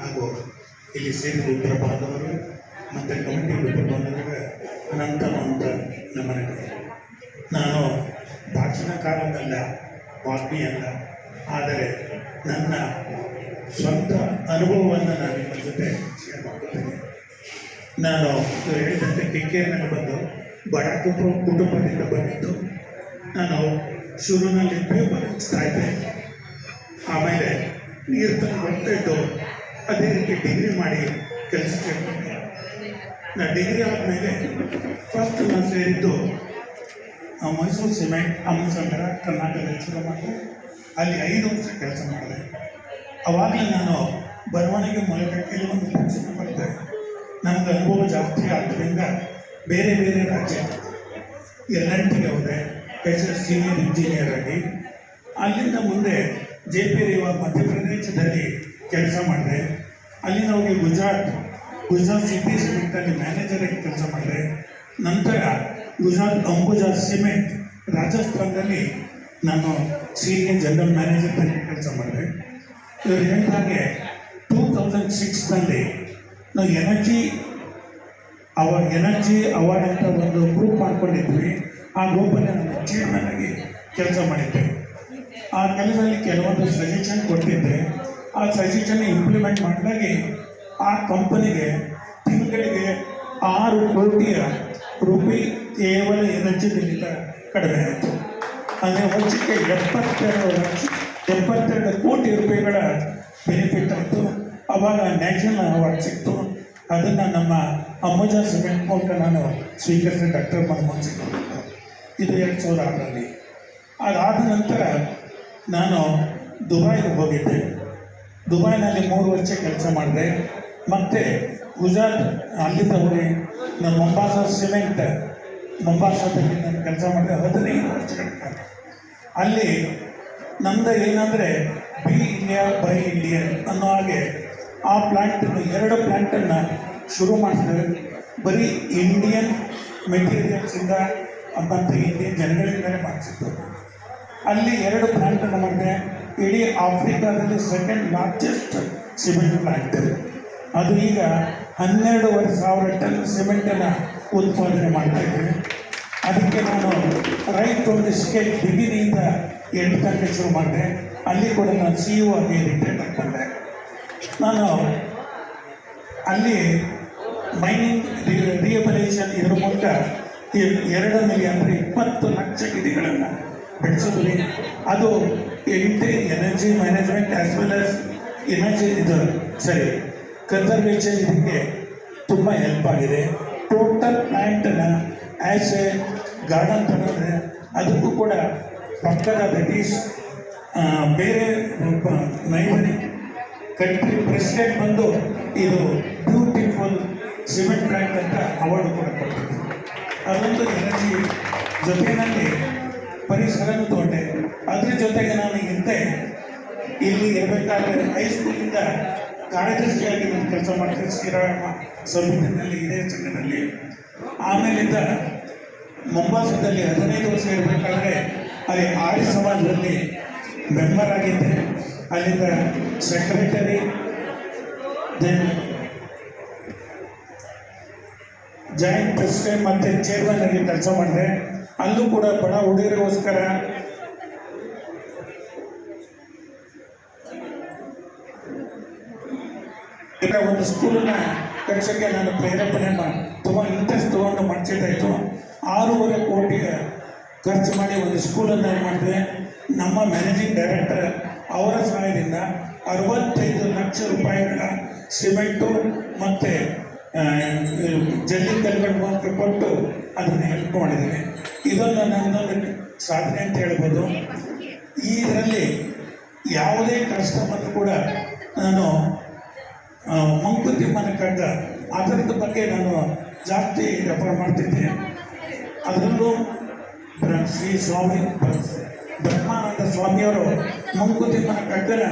ಹಾಗೂ ಇಲ್ಲಿ ಸೇರಿದ ಉತ್ತರ ಭಾಗದವರು ಮತ್ತು ಕಮಿಟಿ ಉತ್ತರ ಭಾಗದವರಿಗೆ ಅನಂತ ಅನಂತ ನಮನಗಳು ನಾನು ಭಾಷಣಕಾರನಲ್ಲ ವಾಗ್ಮಿ ಅಲ್ಲ ಆದರೆ ನನ್ನ ಸ್ವಂತ ಅನುಭವವನ್ನು ನಾನು ನಿಮ್ಮ ಜೊತೆ ಶೇರ್ ಮಾಡ್ಕೊತೀನಿ ನಾನು ಹೇಳಿದಂತೆ ಕಿಕ್ಕೇರಿನಲ್ಲಿ ಬಂದು ಬಡ ಕುಟುಂಬ ಕುಟುಂಬದಿಂದ ಬಂದಿದ್ದು. ನಾನು ಶುರುವಿನಲ್ಲಿ ಹಚ್ತಾ ಇದ್ದೆ ಆಮೇಲೆ ನೀರು ತಂದು ಬರ್ತಾ ಇದ್ದು ಅದೇ ರೀತಿ ಡಿಗ್ರಿ ಮಾಡಿ ಕೆಲಸಕ್ಕೆ ನಾ ಡಿಗ್ರಿ ಆದಮೇಲೆ ಫಸ್ಟ್ ನಾನು ಸೇರಿದ್ದು ಮೈಸೂರು ಸಿಮೆಂಟ್ ಅಮ್ಮಸಂದ್ರ ಕರ್ನಾಟಕದಲ್ಲಿ ಶುರು ಮಾಡಿದೆ. ಅಲ್ಲಿ ಐದು ವರ್ಷ ಕೆಲಸ ಮಾಡಿದೆ. ಅವಾಗಲೇ ನಾನು ಬರವಣಿಗೆ ಮೂಲಕ ಕೆಲವೊಂದು ಕೆಲಸ ಮಾಡಿದೆ ನನಗೆ ಅನುಭವ ಜಾಸ್ತಿ ಆದ್ದರಿಂದ ಬೇರೆ ಬೇರೆ ರಾಜ್ಯ ಎಲ್ ಎನ್ ಟಿಗೆ ಹೋದೆ ಎಸ್ ಎಸ್ ಸೀನಿಯರ್ ಇಂಜಿನಿಯರ್ ಆಗಿ. ಅಲ್ಲಿಂದ ಮುಂದೆ ಜೆ ಪಿ ರೇವಾ ಮಧ್ಯಪ್ರದೇಶದಲ್ಲಿ ಕೆಲಸ ಮಾಡಿದೆ. ಅಲ್ಲಿಂದ ಹೋಗಿ ಗುಜರಾತ್ ಗುಜರಾತ್ ಸಿಟಿ ಸಿಮೆಂಟಲ್ಲಿ ಮ್ಯಾನೇಜರ್ ಆಗಿ ಕೆಲಸ ಮಾಡಿದೆ. ನಂತರ ಗುಜರಾತ್ ಅಂಬುಜಾ ಸಿಮೆಂಟ್ ರಾಜಸ್ಥಾನದಲ್ಲಿ ನಾನು ಸೀನಿಯರ್ ಜನರಲ್ ಮ್ಯಾನೇಜರ್ ಆಗಿ ಕೆಲಸ ಮಾಡಿದೆ. ಇವರು ಹೇಳಿದ ಟೂ ತೌಸಂಡ್ ಸಿಕ್ಸ್ನಲ್ಲಿ ನಾವು ಎನರ್ಜಿ ಅವ ಎನರ್ಜಿ ಅವಾರ್ಡ್ ಅಂತ ಒಂದು ಗ್ರೂಪ್ ಮಾಡ್ಕೊಂಡಿದ್ವಿ. ಆ ಗ್ರೂಪಲ್ಲಿ ನಾನು ಚೇರ್ಮನ್ ಆಗಿ ಕೆಲಸ ಮಾಡಿದ್ದೆ. ಆ ಕೆಲಸದಲ್ಲಿ ಕೆಲವೊಂದು ಸಜೆಷನ್ ಕೊಟ್ಟಿದ್ದೆ. ಆ ಸಜೆಷನ್ ಇಂಪ್ಲಿಮೆಂಟ್ ಮಾಡಿದಾಗೆ ಆ ಕಂಪನಿಗೆ ತಿಂಗಳಿಗೆ ಆರು ಕೋಟಿಯ ರೂಪಾಯಿ ಕೇವಲ ಬಿಲ್ಲಿಂದ ಕಡಿಮೆ ಆಯಿತು. ಅಂದರೆ ವರ್ಷಕ್ಕೆ ಎಪ್ಪತ್ತೆರಡು ಲಕ್ಷ, ಎಪ್ಪತ್ತೆರಡು ಕೋಟಿ ರೂಪಾಯಿಗಳ ಬೆನಿಫಿಟ್ ಆಯಿತು. ಅವಾಗ ನ್ಯಾಷನಲ್ ಅವಾರ್ಡ್ ಸಿಕ್ತು. ಅದನ್ನು ನಮ್ಮ ಅಮ್ಮಜ ಸಿಮೆಂಟ್ ಮೂಲಕ ನಾನು ಸ್ವೀಕರಿಸಿದ ಡಾಕ್ಟರ್ ಮನಮೋಹನ್ ಸಿಂಗ್. ಇದು ಎರಡು ಸಾವಿರ ಆರರಲ್ಲಿ. ಅದಾದ ನಂತರ ನಾನು ದುಬೈಗೆ ಹೋಗಿದ್ದೆ. ದುಬೈನಲ್ಲಿ ಮೂರು ವರ್ಷ ಕೆಲಸ ಮಾಡಿದೆ. ಮತ್ತು ಗುಜರಾತ್ ಅಲ್ಲಿಂದ ಹೋಗಿ ನಾನು ಮೊಂಬಾಸ ಸಿಮೆಂಟ್ ಮೊಂಬಾಸದಲ್ಲಿ ನಾನು ಕೆಲಸ ಮಾಡಿದೆ ಹದಿನೈದು ವರ್ಷ ಅಲ್ಲಿ ನಮ್ದು ಏನಂದರೆ ಬಿ ಇಂಡಿಯಾ ಬೈ ಇಂಡಿಯನ್ ಅನ್ನೋ ಹಾಗೆ ಆ ಪ್ಲ್ಯಾಂಟನ್ನು ಎರಡು ಪ್ಲ್ಯಾಂಟನ್ನು ಶುರು ಮಾಡಿಸಿದೆ ಬರೀ ಇಂಡಿಯನ್ ಮೆಟೀರಿಯಲ್ಸಿಂದ ಅಂತ ಇಂಡಿಯನ್ ಜನಗಳಿಂದಲೇ ಮಾಡಿಸಿದ್ದು. ಅಲ್ಲಿ ಎರಡು ಪ್ಲ್ಯಾಂಟನ್ನು ಮಾಡಿದೆ. ಇಡೀ ಆಫ್ರಿಕಾದಲ್ಲಿ ಸೆಕೆಂಡ್ ಲಾರ್ಜೆಸ್ಟ್ ಸಿಮೆಂಟ್ ಫ್ಯಾಕ್ಟರಿ ಅದು ಈಗ ಹನ್ನೆರಡೂವರೆ ಸಾವಿರ ಟನ್ ಸಿಮೆಂಟನ್ನು ಉತ್ಪಾದನೆ ಮಾಡ್ತಾ ಇದ್ದೇನೆ ಅದಕ್ಕೆ ನಾನು ರೈಟ್ ಒಂದು ಸ್ಕೇಲ್ ಡಿಗ್ರಿಯಿಂದ ಎಂಟು ಶುರು ಮಾಡಿದೆ. ಅಲ್ಲಿ ಕೂಡ ನಾನು ಸಿ ಇ ಆಗಿ ರಿಟೈರ್ಡ್ ಆಗ್ಕೊಂಡೆ. ನಾನು ಅಲ್ಲಿ ಮೈನಿಂಗ್ ರಿಯಬಲೇಷನ್ ಇದ್ರ ಮೂಲಕ ಎರಡನೇ ಅಂದರೆ ಇಪ್ಪತ್ತು ಲಕ್ಷ ಗಿಡಗಳನ್ನು ಬೆಳೆಸಿದ್ವಿ ಅದು ಇಂಟೆ energy management as well as energy ಇದು. ಸರಿ ಕನ್ಸರ್ವೇಷನ್ ಇದಕ್ಕೆ ತುಂಬ ಹೆಲ್ಪ್ ಆಗಿದೆ. ಟೋಟಲ್ ಪ್ಲ್ಯಾಂಟನ್ನು ಆ್ಯಸ್ ಎ ಗಾರ್ಡನ್ ತಗೊಂಡ್ರೆ ಅದಕ್ಕೂ ಕೂಡ ಪಕ್ಕದ ದಟ್ ಈಸ್ ಬೇರೆ ನೈಬರಿಂಗ್ ಕಂಟ್ರಿ ಪ್ರೆಸಿಡೆಂಟ್ ಬಂದು ಇದು ಬ್ಯೂಟಿಫುಲ್ ಸಿಮೆಂಟ್ ಪ್ಲ್ಯಾಂಟ್ ಅಂತ ಅವಾರ್ಡ್ ಕೂಡ ಕೊಟ್ಟಿದ್ರು ಅದೊಂದು ಎನರ್ಜಿ ಜೊತೆಯಲ್ಲಿ ಪರಿಸರನೂ ತೊಗೊಂಡೆ ಅದ್ರ ಜೊತೆಗೆ ನಾನು ಹಿಂದೆ ಇಲ್ಲಿ ಇರಬೇಕಾದ್ರೆ ಹೈಸ್ಕೂಲಿಂದ ಕಾರ್ಯದರ್ಶಿಯಾಗಿ ನಾನು ಕೆಲಸ ಮಾಡ್ತೀನಿ ಶ್ರೀರಾಮ ಸಮಿತಿನಲ್ಲಿ ಇದೇ ಸಂಘದಲ್ಲಿ ಆಮೇಲಿಂದ ಮುಂಬಾಸದಲ್ಲಿ ಹದಿನೈದು ವರ್ಷ ಇರಬೇಕಾದ್ರೆ ಅಲ್ಲಿ ಆರ್ಯ ಸಮಾಜದಲ್ಲಿ ಮೆಂಬರ್ ಆಗಿದ್ದೆ. ಅಲ್ಲಿಂದ ಸೆಕ್ರೆಟರಿ ದೆನ್ ಜಾಯಿಂಟ್ ಪ್ರೆಸಿಡೆಂಟ್ ಮತ್ತು ಚೇರ್ಮನ್ ಆಗಿ ಕೆಲಸ ಮಾಡಿದೆ. ಅಲ್ಲೂ ಕೂಡ ಬಡ ಹುಡುಗರಿಗೋಸ್ಕರ ಒಂದು ಸ್ಕೂಲನ್ನ ಕಟ್ಸೋಕ್ಕೆ ನಾನು ಪ್ರೇರೇಪಣೆ ಮಾ- ತುಂಬ ಇಂಟ್ರೆಸ್ಟ್ ತಗೊಂಡು ಮಾಡಿಸಿದ್ದಾಯಿತು ಆರೂವರೆ ಕೋಟಿ ಖರ್ಚು ಮಾಡಿ ಒಂದು ಸ್ಕೂಲನ್ನು ಮಾಡಿದೆ. ನಮ್ಮ ಮ್ಯಾನೇಜಿಂಗ್ ಡೈರೆಕ್ಟರ್ ಅವರ ಸಹಾಯದಿಂದ ಅರವತ್ತೈದು ಲಕ್ಷ ರೂಪಾಯಿಗಳ ಸಿಮೆಂಟು ಮತ್ತು ಜಲ್ಲಿ ಕಲ್ಗಳು ಮಾತ್ರ ಕೊಟ್ಟು ಅದನ್ನು ಹೆಲ್ಪ್ ಮಾಡಿದ್ದೇನೆ ಇದನ್ನು ನಾನು ಸಾಧನೆ ಅಂತ ಹೇಳ್ಬೋದು. ಇದರಲ್ಲಿ ಯಾವುದೇ ಕಷ್ಟ ಬಂದರೂ ಕೂಡ ನಾನು ಮಂಕುತಿಮ್ಮನ ಕಂಡ ಅದರದ ಬಗ್ಗೆ ನಾನು ಜಾಸ್ತಿ ವ್ಯಾಪಾರ ಮಾಡ್ತಿದ್ದೆ. ಅದರಲ್ಲೂ ಶ್ರೀ ಸ್ವಾಮಿ ಬ್ರ- ಬ್ರಹ್ಮಾನಂದ ಸ್ವಾಮಿಯವರು ಮಂಕುತಿಮ್ಮನ ಕಂಡರ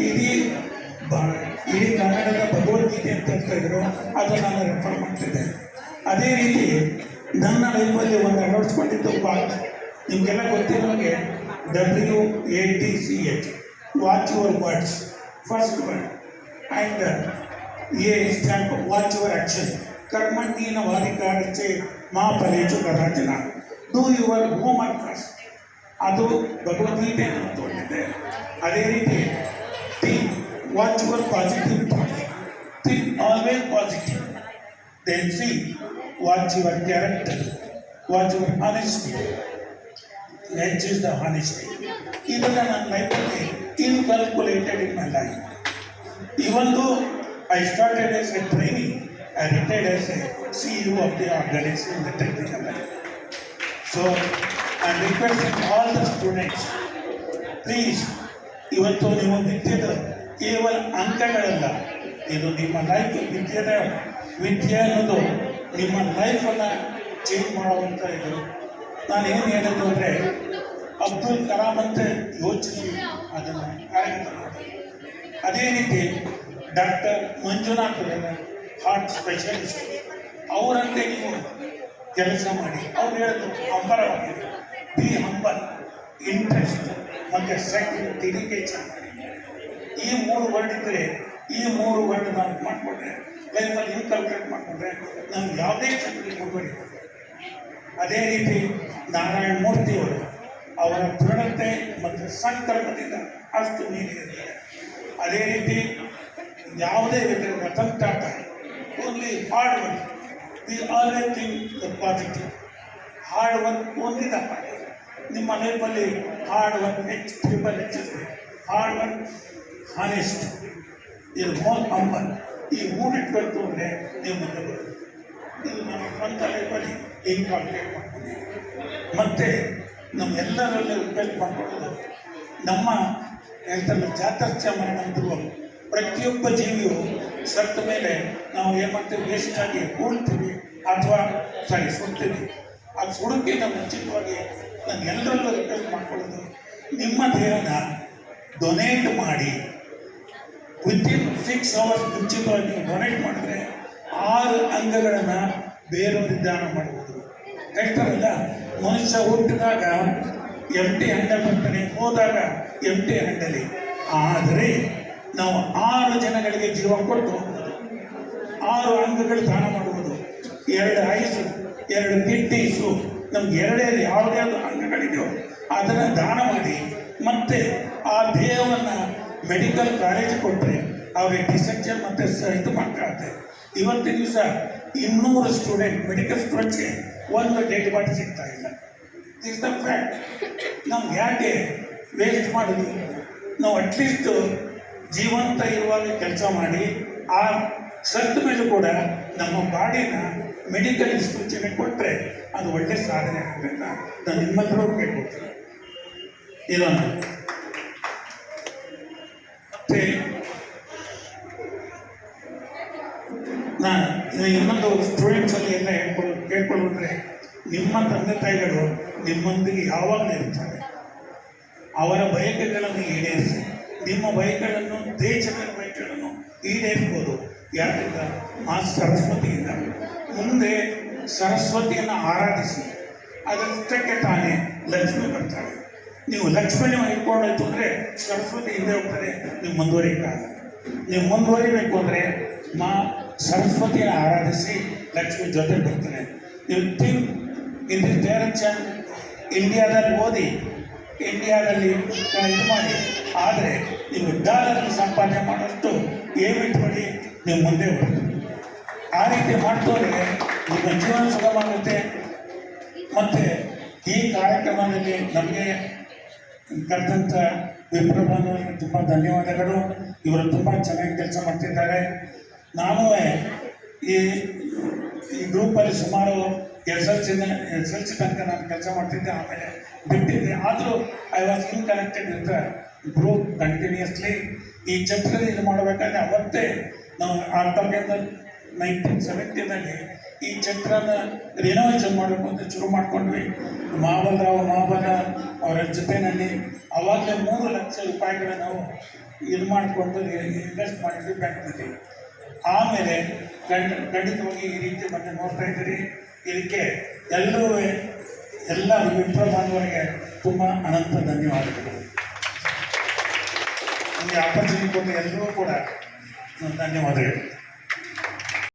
ಇಡೀ ಇಡೀ ಕನ್ನಡದ ಭಗವದ್ಗೀತೆ ಅಂತ ಹೇಳ್ತಾ ಇದ್ರು. ಅದನ್ನು ನಾನು ರೆಫರ್ ಮಾಡ್ತಿದ್ದೆ. ಅದೇ ರೀತಿ ನನ್ನ ಲೈಫಲ್ಲಿ ಒಂದು ಅಳವಡಿಸ್ಕೊಂಡಿದ್ದು ವಾಚ್ ನಿಮಗೆಲ್ಲ ಗೊತ್ತಿರೋಂಗೆ W A T C H watch your words first word and a stamp watch your action. ಕರ್ಮಣ್ಯನ ವಾದಿಕಾರಚೆ ಮಾ ಫಲೇಚು ಕರಾಚನ ಡೂ ಯುವರ್ ಹೋಮ್ವರ್ಕ್ ಫಸ್ಟ್ ಅದು ಭಗವದ್ಗೀತೆ ಒಳ್ಳಿದೆ ಅದೇ ರೀತಿ think watch your positive thoughts think always positive then C watch what your honesty, your is the honesty. Even ನನ್ನ ಲೈಫಲ್ಲಿ incalculated in my life. Even though I started as a trainee, I retired as a CEO of the organization in the technical life. So I requesting all the students, please, ಇವತ್ತು ನೀವು ವಿದ್ಯೆದ ಕೇವಲ ಅಂಕಗಳಲ್ಲ ಇದು ನಿಮ್ಮ life ವಿದ್ಯೆದ ವಿದ್ಯೆ ಅನ್ನೋದು ನಿಮ್ಮ ಲೈಫನ್ನು change ಮಾಡುವಂಥ ಇದು ನಾನು ಏನು ಹೇಳಿದ್ದು ಅಂದರೆ, ಅಬ್ದುಲ್ ಕಲಾಂ ಅಂತ ಯೋಚಿಸಿ ಅದನ್ನು ಕಾರ್ಯಕ್ರಮ. ಅದೇ ರೀತಿ ಡಾಕ್ಟರ್ ಮಂಜುನಾಥ್ ಹಾರ್ಟ್ ಸ್ಪೆಷಲಿಸ್ಟ್ ಅವರಂತೆ ನೀವು ಕೆಲಸ ಮಾಡಿ. ಅವ್ರು ಹೇಳಿದ್ರು ಹಂಬರವಾಗಿ ಬಿ ಹಂಬರ್ ಇಂಟ್ರೆಸ್ಟ್ ಮತ್ತು ಸೆಕೆಂಡ್ ಡೆಡಿಕೇಶನ್ ಈ ಮೂರು ವರ್ಡ್ ಇದ್ದರೆ ಈ ಮೂರು ವರ್ಡ್ ನಾನು ಮಾಡಿಕೊಂಡ್ರೆ ನೀವು ಇನ್ಕಲ್ಕೇಟ್ ಮಾಡಿಕೊಂಡ್ರೆ ನಮ್ಗೆ ಯಾವುದೇ ಚಟುವಟಿಕೆ ಕೊಡಬೇಡಿ ಅದೇ ರೀತಿ ನಾರಾಯಣ ಮೂರ್ತಿಯವರು ಅವರ ದೃಢತೆ ಮತ್ತು ಸಂಕಲ್ಪದಿಂದ ಅಷ್ಟು ನೀಡಿದ್ದಾರೆ ಅದೇ ರೀತಿ ಯಾವುದೇ Ratan Tata, only hard work, the always thing the positive. Hard work only the ನಿಮ್ಮ ಲೈಫಲ್ಲಿ ಹಾರ್ಡ್ ವರ್ಕ್ ಹೆಚ್ಚು ಪೀಪಲ್ ಹೆಚ್ಚಿದೆ ಹಾರ್ಡ್ ವರ್ಕ್ ಹಾನೆಸ್ಟ್. ಇದು ಮೋಲ್ ಅಂಬಲ್ ಈ ಮೂಡಿಟ್ಟು ಇಟ್ಕೊಳ್ತು ಅಂದರೆ ನೀವು ಮುಂದೆ ಇದು ನಮ್ಮ ಸ್ವಂತ ಲೈಫಲ್ಲಿ ಹಿಂಗೆ ಮಾಡ್ತೀವಿ ಮತ್ತು ನಮ್ಮೆಲ್ಲರಲ್ಲೂ ರಿಕ್ವೆಸ್ಟ್ ಮಾಡ್ಕೊಳ್ಳೋದು ನಮ್ಮ ಹೇಳ್ತಾರೆ ಜಾತರ್ಚ ಮರಣ ಧ್ರುವ ಪ್ರತಿಯೊಬ್ಬ ಜೀವಿಯು ಸತ್ತ ಮೇಲೆ ನಾವು ಏನು ವೇಸ್ಟ್ ಆಗಿ ಹೂಳ್ತೀವಿ ಅಥವಾ ಸಾರಿ ಸುಡ್ತೀವಿ. ಅದು ಸುಡೋಕ್ಕಿಂತ ಮುಂಚಿತವಾಗಿ ನಾನು ಎಲ್ಲರಲ್ಲೂ ರಿಕ್ವೆಸ್ಟ್ ಮಾಡ್ಕೊಳ್ಳೋದು ನಿಮ್ಮ ದೇಹನ ಡೊನೇಟ್ ಮಾಡಿ ವಿತಿನ್ ಸಿಕ್ಸ್ ಅವರ್ಸ್ ಮುಂಚಿತವಾಗಿ ನೀವು ಡೊನೇಟ್ ಮಾಡಿದ್ರೆ ಆರು ಅಂಗಗಳನ್ನು ಬೇರೊಂದು ದಾನ ಮಾಡಬಹುದು ಎಷ್ಟರಿಂದ ಮನುಷ್ಯ ಹುಟ್ಟಿದಾಗ ಎಂಟಿ ಹಂಡ ಬರ್ತಾನೆ, ಹೋದಾಗ ಎಂಟಿ ಹಂಡಲಿ ಆದರೆ ನಾವು ಆರು ಜನಗಳಿಗೆ ಜೀವ ಕೊಟ್ಟು ಆರು ಅಂಗಗಳು ದಾನ ಮಾಡುವುದು ಎರಡು ಐಸು, ಎರಡು ಕಿಡ್ನೀಸು ನಮ್ಗೆ ಎರಡೇ ಯಾವುದೇ ಅಂಗಗಳಿದೆಯೋ ಅದನ್ನು ದಾನ ಮಾಡಿ ಮತ್ತೆ ಆ ದೇಹವನ್ನು ಮೆಡಿಕಲ್ ಕಾಲೇಜ್ ಕೊಟ್ಟರೆ ಅವ್ರಿಗೆ ಡಿಸೆಕ್ಷನ್ ಮತ್ತೆ ಸ ಇದು ಮಾಡ್ತಾರೆ ಇವತ್ತಿನ ದಿವಸ ಇನ್ನೂರು ಸ್ಟೂಡೆಂಟ್ ಮೆಡಿಕಲ್ ಸ್ಟೂಡೆಂಟ್ಸ್ಗೆ ಒಂದು ಡೇಟ್ ಬಾಡಿ ಸಿಗ್ತಾ ಇಲ್ಲ. ಇಸ್ ದ ಫ್ಯಾಕ್ಟ್ ನಮ್ಗೆ ಯಾಕೆ ವೇಸ್ಟ್ ಮಾಡೋದು? ನಾವು ಅಟ್ಲೀಸ್ಟ್ ಜೀವಂತ ಇರುವಾಗ ಕೆಲಸ ಮಾಡಿ, ಆ ಸತ್ತ ಮೇಲೆ ಕೂಡ ನಮ್ಮ ಬಾಡಿನ ಮೆಡಿಕಲ್ ಇನ್ಸ್ಟಿಟ್ಯೂಷನ್ಗೆ ಕೊಟ್ಟರೆ ಅದು ಒಳ್ಳೆ ಸಾಧನೆ ಆಗಬೇಕು? ನಾನು ನಿಮ್ಮೆಲ್ಲರೂ ಕೇಳ್ಕೊಳ್ತೀನಿ ಇದನ್ನು ಮತ್ತೆ ನಾನು ಇನ್ನೊಂದು ಸ್ಟೂಡೆಂಟ್ಸಲ್ಲಿ ಎಲ್ಲ ಹೇಳ್ಕೊಳ್ ಕೇಳ್ಕೊಳ್ಬಿಟ್ರೆ ನಿಮ್ಮ ತಂದೆ ತಾಯಿಗಳು ನಿಮ್ಮೊಂದಿಗೆ ಯಾವಾಗಲೂ ಇರ್ತಾರೆ. ಅವರ ಬಯಕೆಗಳನ್ನು ಈಡೇರಿಸಿ, ನಿಮ್ಮ ಬಯಕೆಗಳನ್ನು ದೇಶದ ಬಯಕೆಗಳನ್ನು ಈಡೇರಿಸ್ಬೋದು. ಯಾರಿಂದ? ಆ ಸರಸ್ವತಿಯಿಂದ. ಮುಂದೆ ಸರಸ್ವತಿಯನ್ನು ಆರಾಧಿಸಿ, ಅದಷ್ಟಕ್ಕೆ ತಾನೇ ಲಕ್ಷ್ಮಿ ಬರ್ತಾಳೆ. ನೀವು ಲಕ್ಷ್ಮಿ ಇಟ್ಕೊಂಡಾಯ್ತು ಅಂದರೆ ಸರಸ್ವತಿ ಹಿಂದೆ ಹೋಗ್ತಾರೆ ನೀವು ಮುಂದುವರಿಯಕ್ಕಾಗಲ್ಲ ನೀವು ಮುಂದುವರಿಬೇಕು ಅಂದರೆ ಮಾ ಸರಸ್ವತಿಯನ್ನು ಆರಾಧಿಸಿ ಲಕ್ಷ್ಮಿ ಜೊತೆ ಬರ್ತಾರೆ you think in this direction ಇಂಡಿಯಾದಲ್ಲಿ ಓದಿ ಇಂಡಿಯಾದಲ್ಲಿ ಇದು ಮಾಡಿ. ಆದರೆ ನೀವು ಡಾಲರ್ ಸಂಪಾದನೆ ಮಾಡೋಷ್ಟು ಏನು ಇಟ್ಕೊಳ್ಳಿ ನೀವು ಮುಂದೆ ಬರ್ತೀವಿ ಆ ರೀತಿ ಮಾಡ್ತೋದ್ರೆ ನಿಮ್ಮ ಜೀವನ ಸುಗಮಾಗುತ್ತೆ. ಮತ್ತು ಈ ಕಾರ್ಯಕ್ರಮದಲ್ಲಿ ನಮಗೆ ಕರೆದಂಥ ವಿಪ್ರಬಂಧುವರಿಗೆ ತುಂಬ ಧನ್ಯವಾದಗಳು. ಇವರು ತುಂಬ ಚೆನ್ನಾಗಿ ಕೆಲಸ ಮಾಡ್ತಿದ್ದಾರೆ. ನಾನು ಈ ಈ ಗ್ರೂಪಲ್ಲಿ ಸುಮಾರು S L C S L C ತನಕ ನಾನು ಕೆಲಸ ಮಾಡ್ತಿದ್ದೆ, ಆಮೇಲೆ ಬಿಟ್ಟಿದ್ದೆ. ಆದರೂ I was in connected with group continuously ಈ ಚಕ್ರದಲ್ಲಿ ಇದು ಮಾಡಬೇಕಾದ್ರೆ ಅವತ್ತೇ ನಾವು ಆ ತರಗತಿ ನೈನ್ಟೀನ್ ಸೆವೆಂಟಿನಲ್ಲಿ ಈ ಚಕ್ರನ ರಿನೋವೇಷನ್ ಮಾಡಬೇಕು ಅಂತ ಶುರು ಮಾಡಿಕೊಂಡ್ವಿ. ಮಹಾಬಲರಾವ್ ಮಹಾಬಲ ಅವರ ಜೊತೆಯಲ್ಲಿ ಅವಾಗಲೇ ಮೂರು ಲಕ್ಷ ರೂಪಾಯಿಗಳ ನಾವು ಇದು ಮಾಡಿಕೊಂಡು ಇನ್ವೆಸ್ಟ್ ಮಾಡಿದ್ವಿ ಬ್ಯಾಂಕ್ನಲ್ಲಿ. ಆಮೇಲೆ ಗಂಡ ಗಂಡಿತವಾಗಿ ಈ ರೀತಿ ಮತ್ತೆ ನೋಡ್ತಾ ಇದ್ದೀರಿ. ಇದಕ್ಕೆ ಎಲ್ಲರೂ ಎಲ್ಲ ವಿಪ್ರ ಬಾಂಧವರಿಗೆ ತುಂಬ ಅನಂತ ಧನ್ಯವಾದಗಳು. ನಮಗೆ ಆಪರ್ಚುನಿಟಿ ಕೊಟ್ಟು ಎಲ್ಲರೂ ಕೂಡ ಧನ್ಯವಾದಗಳು.